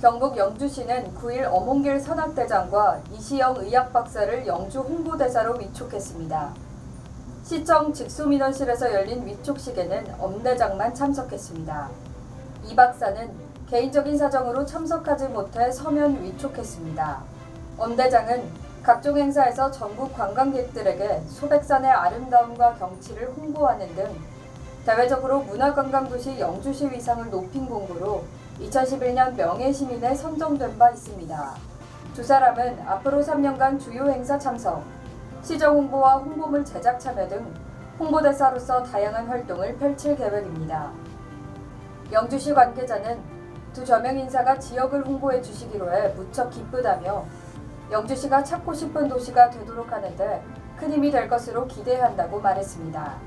경북 영주시는 9일 어몽길 선악대장과 이시영 의학박사를 영주 홍보대사로 위촉했습니다. 시청 직수민원실에서 열린 위촉식에는 엄대장만 참석했습니다. 이 박사는 개인적인 사정으로 참석하지 못해 서면 위촉했습니다. 엄대장은 각종 행사에서 전국 관광객들에게 소백산의 아름다움과 경치를 홍보하는 등 대외적으로 문화관광도시 영주시 위상을 높인 공부로 2011년 명예시민에 선정된 바 있습니다. 두 사람은 앞으로 3년간 주요 행사 참석, 시정 홍보와 홍보물 제작 참여 등 홍보대사로서 다양한 활동을 펼칠 계획입니다. 영주시 관계자는 두 저명 인사가 지역을 홍보해 주시기로 해 무척 기쁘다며 영주시가 찾고 싶은 도시가 되도록 하는데 큰 힘이 될 것으로 기대한다고 말했습니다.